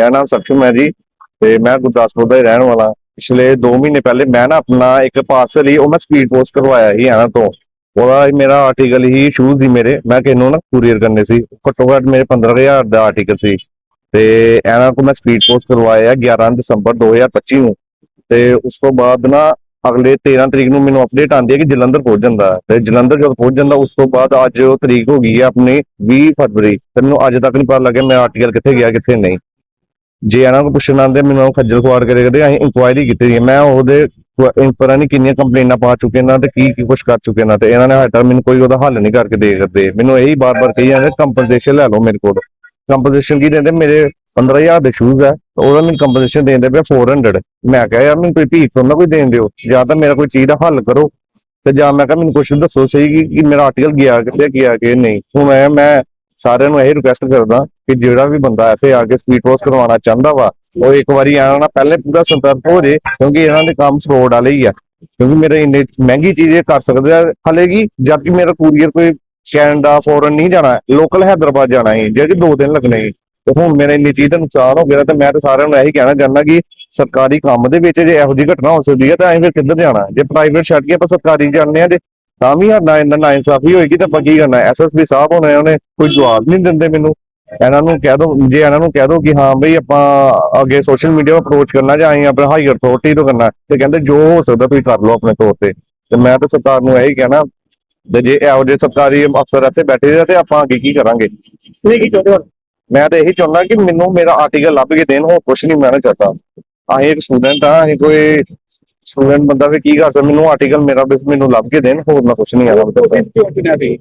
ਮੇਰਾ ਨਾਮ ਸਕਸ਼ਮ ਹੈ ਜੀ ਤੇ ਮੈਂ ਗੁਰਦਾਸਪੁਰ ਦਾ ਹੀ ਰਹਿਣ ਵਾਲਾ। ਪਿਛਲੇ 2 ਮਹੀਨੇ ਪਹਿਲੇ ਮੈਂ ਨਾ ਆਪਣਾ ਇੱਕ ਪਾਰਸਲ ਹੀ ਉਹ ਮੈਂ ਸਪੀਡ ਪੋਸਟ ਕਰਵਾਇਆ ਸੀ ਇਹਨਾਂ ਤੋਂ। ਉਹਦਾ ਮੇਰਾ ਆਰਟੀਕਲ ਹੀ ਸ਼ੂਜ਼ ਸੀ ਮੇਰੇ। ਮੈਂ ਕਿਸੇ ਨਾ ਕੁਰੀਅਰ ਕਰਨੇ ਸੀ। ਘੱਟੋ ਘੱਟ ਮੇਰੇ 15000 ਦਾ ਆਰਟੀਕਲ ਸੀ। ਤੇ ਇਹਨਾਂ ਕੋਲ ਮੈਂ ਸਪੀਡ ਪੋਸਟ ਕਰਵਾਇਆ 11 ਦਸੰਬਰ 2025 ਨੂੰ। ਤੇ ਉਸ ਤੋਂ ਬਾਅਦ ਨਾ ਅਗਲੇ 13 ਤਰੀਕ ਨੂੰ ਮੈਨੂੰ ਅਪਡੇਟ ਆਉਂਦੀ ਹੈ ਕਿ ਜਲੰਧਰ ਪਹੁੰਚ ਜਾਂਦਾ ਤੇ ਜਲੰਧਰ ਜਦੋਂ ਪਹੁੰਚ ਜਾਂਦਾ, ਉਸ ਤੋਂ ਬਾਅਦ ਅੱਜ ਉਹ ਤਰੀਕ ਹੋ ਗਈ ਹੈ ਆਪਣੀ 20 ਫਰਵਰੀ। ਤੇ ਮੈਨੂੰ ਅੱਜ ਤੱਕ ਨਹੀਂ ਪਤਾ ਲੱਗਿਆ ਮੇਰਾ ਆਰਟੀਕਲ ਕਿੱਥੇ ਗਿਆ, ਕਿੱਥੇ ਨਹੀਂ। ਜੇ ਇਹਨਾਂ ਨੂੰ ਪੁੱਛਣ ਆਉਂਦੇ ਮੈਨੂੰ ਉਹ ਖੱਜਲ ਖੁਆਰ ਕਰੇ ਕਰਦੇ ਅਸੀਂ ਇਨਕੁਆਇਰੀ ਕੀਤੀ ਹੈ। ਮੈਂ ਉਹਦੇ ਪਤਾ ਨਹੀਂ ਕਿੰਨੀਆਂ ਕੰਪਲੇਨਾਂ ਪਾ ਚੁੱਕੇ ਨਾ ਤੇ, ਕੀ ਕੀ ਕੁਛ ਕਰ ਚੁੱਕੇ ਨਾ ਤੇ। ਇਹਨਾਂ ਨੇ ਹਜੇ ਤੱਕ ਮੈਨੂੰ ਕੋਈ ਉਹਦਾ ਹੱਲ ਨਹੀਂ ਕਰਕੇ ਦੇ ਸਕਦੇ। ਮੈਨੂੰ ਇਹੀ ਬਾਰ-ਬਾਰ ਕਹੀ ਜਾਂਦੇ ਕੰਪਨਸੇਸ਼ਨ ਲੈ ਲਓ ਮੇਰੇ ਕੋਲ। ਕੰਪਨਸੇਸ਼ਨ ਕੀ ਦਿੰਦੇ? ਮੇਰੇ 15000 ਦੇ ਸ਼ੂਜ਼ ਹੈ ਉਹਦਾ ਮੈਨੂੰ ਕੰਪਨਸੇਸ਼ਨ ਦੇਂਦੇ ਪਿਆ 400 ਮੈਂ ਕਿਹਾ, ਯਾਰ, ਮੈਨੂੰ ਕੋਈ ਭੀਖ ਤੋਂ ਨਾ ਕੋਈ ਦੇਣ ਦਿਓ। ਜਾਂ ਤਾਂ ਮੇਰਾ ਕੋਈ ਚੀਜ਼ ਦਾ ਹੱਲ ਕਰੋ। ਤੇ ਜਾਂ ਮੈਂ ਕਿਹਾ, ਮੈਨੂੰ ਕੁਛ ਦੱਸੋ ਸਹੀ ਕਿ ਕਿ ਮੇਰਾ ਆਰਟੀਕਲ ਗਿਆ, ਕਿੱਥੇ ਗਿਆ ਕਿ ਨਹੀਂ? ਹੁਣ ਮੈਂ ਮੈਂ ਸਾਰਿਆਂ ਨੂੰ ਇਹ ਰਿਕੁਐਸਟ ਕਰਦਾ ਕਿ ਜਿਹੜਾ ਵੀ ਬੰਦਾ ਇੱਥੇ ਆ ਕੇ ਸਪੀਡ ਪੋਸਟ ਕਰਵਾਉਣਾ ਚਾਹੁੰਦਾ ਵਾ, ਉਹ ਇੱਕ ਵਾਰੀ ਆਣਾ ਪਹਿਲੇ ਪੂਰਾ ਸੰਤਰਕ ਹੋ ਜੇ, ਕਿਉਂਕਿ ਇਹਨਾਂ ਦੇ ਕੰਮ ਫਰੋਡ ਵਾਲੇ ਹੀ ਆ। ਕਿਉਂਕਿ ਮੇਰੇ ਇੰਨੇ ਮਹਿੰਗੀ ਚੀਜ਼ ਇਹ ਕਰ ਸਕਦੇ ਆ, ਹਲੇ ਜਦ ਕਿ ਮੇਰਾ ਕੂਰੀਅਰ ਕੋਈ ਕੈਨੇਡਾ ਫੋਰਨ ਨਹੀਂ ਜਾਣਾ ਲੋਕਲ ਹੈਦਰਾਬਾਦ ਜਾਣਾ ਹੈ ਜਿਹੜੇ ਦੋ ਦਿਨ ਲੱਗਣੇ ਸੀ। ਤੇ ਹੁਣ ਮੇਰੇ ਇੰਨੀ ਚੀਜ਼ ਦਾ ਨੁਕਸਾਨ ਹੋ ਗਿਆ ਤੇ ਮੈਂ ਤਾਂ ਸਾਰਿਆਂ ਨੂੰ ਇਹੀ ਕਹਿਣਾ ਚਾਹੁੰਦਾ ਕਿ ਸਰਕਾਰੀ ਕੰਮ ਦੇ ਵਿੱਚ ਜੇ ਇਹੋ ਜਿਹੀ ਘਟਨਾ ਹੋ ਸਕਦੀ ਹੈ ਤਾਂ ਅਸੀਂ ਫਿਰ ਕਿੱਧਰ ਜਾਣਾ? ਜੇ ਪ੍ਰਾਈਵੇਟ ਛੱਡ ਕੇ ਆਪਾਂ ਸਰਕਾਰੀ ਜਾਂਦੇ ਆ, ਜੇ ਤਾਂ ਵੀ ਸਾਡਾ ਇੰਨਾ ਨਾ ਇਨਸਾਫੀ ਹੋਏਗੀ ਤਾਂ ਆਪਾਂ ਕੀ ਕਰਨਾ? ਐਸਐਸਪੀ ਸਾਹਿਬ ਹੋਣੇ ਉਹਨੇ ਕੋਈ ਜਵਾਬ ਨਹੀਂ ਦਿੰਦੇ ਮੈਨੂੰ। ਇਹਨਾਂ ਨੂੰ ਕਹਿ ਦੋ ਜੇ ਇਹਨਾਂ ਨੂੰ ਕਹਿ ਦੋ ਕਿ ਹਾਂ ਬਈ ਆਪਾਂ ਅੱਗੇ ਸੋਸ਼ਲ ਮੀਡੀਆ ਅਪਰੋਚ ਕਰਨਾ ਜਾਂ ਅਸੀਂ ਆਪਣੇ ਹਾਈ ਅਥਾਰਟੀ ਤੋਂ ਕਰਨਾ ਤੇ ਕਹਿੰਦੇ ਜੋ ਹੋ ਸਕਦਾ ਤੁਸੀਂ ਕਰ ਲਓ ਆਪਣੇ ਤੌਰ ਤੇ। ਤੇ ਮੈਂ ਤਾਂ ਸਰਕਾਰ ਨੂੰ ਇਹੀ ਕਹਿਣਾ ਤੇ ਜੇ ਇਹੋ ਜਿਹੇ ਸਰਕਾਰੀ ਅਫਸਰ ਇੱਥੇ ਬੈਠੇ ਆ ਤੇ ਆਪਾਂ ਅੱਗੇ ਕੀ ਕਰਾਂਗੇ? ਤੁਸੀਂ ਕੀ ਚਾਹੁੰਦੇ ਹੋ? ਮੈਂ ਤਾਂ ਇਹੀ ਚਾਹੁੰਦਾ ਕਿ ਮੈਨੂੰ ਮੇਰਾ ਆਰਟੀਕਲ ਲੱਭ ਕੇ ਦੇਣ ਹੋਰ ਕੁਝ ਨਹੀਂ ਮੈਂ ਚਾਹਤਾ ਅਸੀਂ ਇੱਕ ਸਟੂਡੈਂਟ ਆ ਅਸੀਂ ਕੋਈ ਸਟੂਡੈਂਟ ਬੰਦਾ ਵੀ ਕੀ ਕਰ ਸਕਦਾ? ਮੈਨੂੰ ਆਰਟੀਕਲ ਮੇਰਾ ਬਸ ਮੈਨੂੰ ਲੱਭ ਕੇ ਦੇਣ ਹੋਰ ਮੈਂ ਕੁਝ ਨਹੀਂ ਸੀ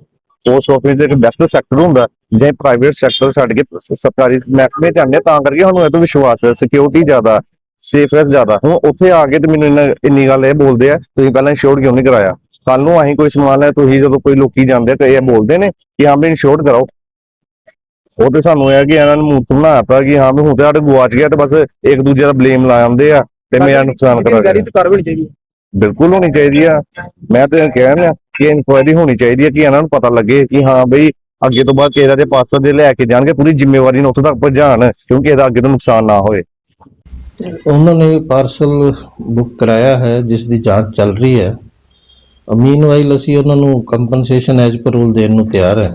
ਪੋਸਟ ਆਫਿਸ ਦੇ ਇੱਕ ਬੈਸਟ ਸੈਕਟਰ ਹੁੰਦਾ ਜੇ ਪ੍ਰਾਈਵੇਟ ਸੈਕਟਰ ਛੱਡ ਕੇ ਸਰਕਾਰੀ ਮਹਿਕਮੇ ਆਉਂਦੇ ਆ, ਤਾਂ ਕਰਕੇ ਸਾਨੂੰ ਇਹ ਤੋਂ ਵਿਸ਼ਵਾਸ ਹੈ ਸਿਕਿਉਰਿਟੀ ਜ਼ਿਆਦਾ ਸੇਫਨੈਸ ਜ਼ਿਆਦਾ। ਹੁਣ ਉੱਥੇ ਆ ਕੇ ਤੇ ਮੈਨੂੰ ਇੰਨਾ- ਗੱਲ ਇਹ ਬੋਲਦੇ ਆ ਤੁਸੀਂ ਪਹਿਲਾਂ ਇੰਸ਼ੋਰ ਕਿਉਂ ਨਹੀਂ ਕਰਾਇਆ? ਕੱਲ ਨੂੰ ਅਸੀਂ ਕੋਈ ਸਮਾਨ ਲੈ ਤੁਸੀਂ ਜਦੋਂ ਕੋਈ ਲੋਕੀ ਜਾਂਦੇ ਤੇ ਇਹ ਬੋਲਦੇ ਨੇ ਕਿ ਹਾਂ ਵੀ ਇੰਸ਼ੋਰ ਕਰਾਓ। ਉਹ ਤੇ ਸਾਨੂੰ ਇਹ ਕਿ ਇਹਨਾਂ ਨੂੰ ਮੂਰਖ ਪਿਆ ਕਿ ਹਾਂ ਵੀ ਹੁਣ ਤੇ ਸਾਡੇ ਗੁਆਚ ਗਿਆ ਤੇ ਬਸ ਇੱਕ ਦੂਜੇ ਦਾ ਬਲੇਮ ਲਾ ਜਾਂਦੇ ਆ। ਤੇ ਮੇਰਾ ਨੁਕਸਾਨ ਕਰਾ ਗਾੜੀ ਰਹੇ ਤੇ ਕਾਰਵਾਈ ਚਾਹੀਦੀ ਹੈ। ਬਿਲਕੁਲ ਹੋਣੀ ਚਾਹੀਦੀ ਆ। ਮੈਂ ਤੇ ਕਹਿ ਰਿਹਾ ਕਿ ਇਨਕੁਆਇਰੀ ਹੋਣੀ ਚਾਹੀਦੀ ਹੈ ਕਿ ਇਹਨਾਂ ਨੂੰ ਪਤਾ ਲੱਗੇ ਕਿ ਹਾਂ ਬਈ ਅੱਗੇ ਤੋਂ ਬਾਅਦ ਕਿਹੜਾ ਦੇ ਪਾਸਾ ਦੇ ਲੈ ਕੇ ਜਾਣਗੇ ਪੂਰੀ ਜ਼ਿੰਮੇਵਾਰੀ ਨੂੰ ਉੱਥੇ ਤੱਕ ਪਹੁੰਚਾਉਣ ਕਿਉਂਕਿ ਇਹਦਾ ਅੱਗੇ ਤੋਂ ਨੁਕਸਾਨ ਨਾ ਹੋਏ। ਉਹਨਾਂ ਨੇ ਪਾਰਸਲ ਬੁੱਕ ਕਰਾਇਆ ਹੈ ਜਿਸ ਦੀ ਜਾਂਚ ਚੱਲ ਰਹੀ ਹੈ। ਮੀਨਵਾਈਲ ਅਸੀਂ ਉਹਨਾਂ ਨੂੰ ਕੰਪਨਸੇਸ਼ਨ ਐਜ਼ ਪਰ ਰੂਲ ਦੇਣ ਨੂੰ ਤਿਆਰ ਹੈ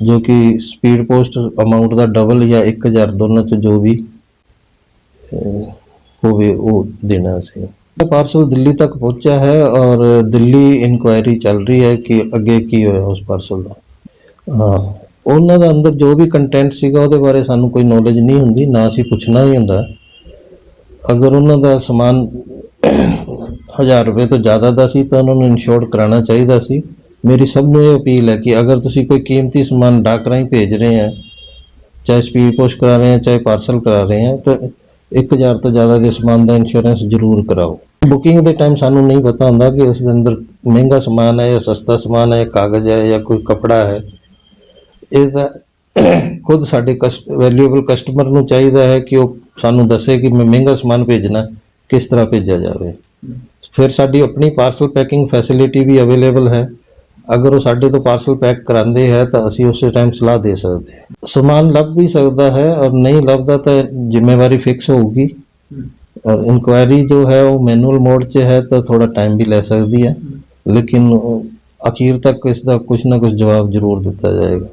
ਜੋ ਕਿ ਸਪੀਡ ਪੋਸਟ ਅਮਾਉਂਟ ਦਾ ਡਬਲ ਜਾਂ 1000 ਦੋਨਾਂ ਚ ਜੋ ਵੀ ਉਹ ਵੀ ਉਹ ਦੇਣਾ ਸੀ ਪਾਰਸਲ ਦਿੱਲੀ ਤੱਕ ਪਹੁੰਚਿਆ ਹੈ ਔਰ ਦਿੱਲੀ ਇਨਕੁਆਇਰੀ ਚੱਲ ਰਹੀ ਹੈ ਕਿ ਅੱਗੇ ਕੀ ਹੋਇਆ ਉਸ ਪਾਰਸਲ ਦਾ। ਹਾਂ, ਉਹਨਾਂ ਦਾ ਅੰਦਰ ਜੋ ਵੀ ਕੰਟੈਂਟ ਸੀਗਾ ਉਹਦੇ ਬਾਰੇ ਸਾਨੂੰ ਕੋਈ ਨੌਲੇਜ ਨਹੀਂ ਹੁੰਦੀ, ਨਾ ਅਸੀਂ ਪੁੱਛਣਾ ਹੀ ਹੁੰਦਾ। ਅਗਰ ਉਹਨਾਂ ਦਾ ਸਮਾਨ 1000 ਰੁਪਏ ਤੋਂ ਜ਼ਿਆਦਾ ਦਾ ਸੀ ਤਾਂ ਉਹਨਾਂ ਨੂੰ ਇਨਸ਼ੋਰ ਕਰਾਉਣਾ ਚਾਹੀਦਾ ਸੀ। ਮੇਰੀ ਸਭ ਨੂੰ ਇਹ ਅਪੀਲ ਹੈ ਕਿ ਅਗਰ ਤੁਸੀਂ ਕੋਈ ਕੀਮਤੀ ਸਮਾਨ ਡਾਕ ਰਾਹੀਂ ਭੇਜ ਰਹੇ ਹੈ ਚਾਹੇ ਸਪੀਡ ਪੋਸਟ ਕਰਾ ਰਹੇ ਹੈ ਚਾਹੇ ਪਾਰਸਲ ਕਰਾ ਰਹੇ ਹੈ ਤਾਂ 1000 ਤੋਂ ਜ਼ਿਆਦਾ ਦੇ ਸਮਾਨ ਦਾ ਇੰਸ਼ੋਰੈਂਸ ਜ਼ਰੂਰ ਕਰਾਓ। ਬੁਕਿੰਗ ਦੇ ਟਾਈਮ ਸਾਨੂੰ ਨਹੀਂ ਪਤਾ ਹੁੰਦਾ ਕਿ ਉਸ ਦੇ ਅੰਦਰ ਮਹਿੰਗਾ ਸਮਾਨ ਹੈ ਜਾਂ ਸਸਤਾ ਸਮਾਨ ਹੈ ਕਾਗਜ਼ ਹੈ ਜਾਂ ਕੋਈ ਕਪੜਾ ਹੈ। ਇਹਦਾ ਖੁਦ ਸਾਡੇ ਵੈਲਿਊਏਬਲ ਕਸਟਮਰ ਨੂੰ ਚਾਹੀਦਾ ਹੈ ਕਿ ਉਹ ਸਾਨੂੰ ਦੱਸੇ ਕਿ ਮੈਂ ਮਹਿੰਗਾ ਸਮਾਨ ਭੇਜਣਾ ਕਿਸ ਤਰ੍ਹਾਂ ਭੇਜਿਆ ਜਾਵੇ। ਫਿਰ ਸਾਡੀ ਆਪਣੀ ਪਾਰਸਲ ਪੈਕਿੰਗ ਫੈਸਿਲਿਟੀ ਵੀ ਅਵੇਲੇਬਲ ਹੈ। ਅਗਰ ਉਹ ਸਾਡੇ ਤੋਂ ਪਾਰਸਲ ਪੈਕ ਕਰਾਉਂਦੇ ਹੈ ਤਾਂ ਅਸੀਂ ਉਸੇ ਟਾਈਮ ਸਲਾਹ ਦੇ ਸਕਦੇ ਹਾਂ। ਸਮਾਨ ਲੱਭ ਵੀ ਸਕਦਾ ਹੈ ਔਰ ਨਹੀਂ ਲੱਭਦਾ ਤਾਂ ਜ਼ਿੰਮੇਵਾਰੀ ਫਿਕਸ ਹੋਊਗੀ। ਔਰ ਇਨਕੁਆਇਰੀ ਜੋ ਹੈ ਉਹ ਮੈਨੂਅਲ ਮੋਡ 'ਚ ਹੈ ਤਾਂ ਥੋੜਾ ਟਾਈਮ ਵੀ ਲੈ ਸਕਦੀ ਹੈ। ਲੇਕਿਨ ਅਖੀਰ ਤੱਕ ਇਸ ਦਾ ਕੁਝ ਨਾ ਕੁਝ ਜਵਾਬ ਜ਼ਰੂਰ ਦਿੱਤਾ ਜਾਏਗਾ।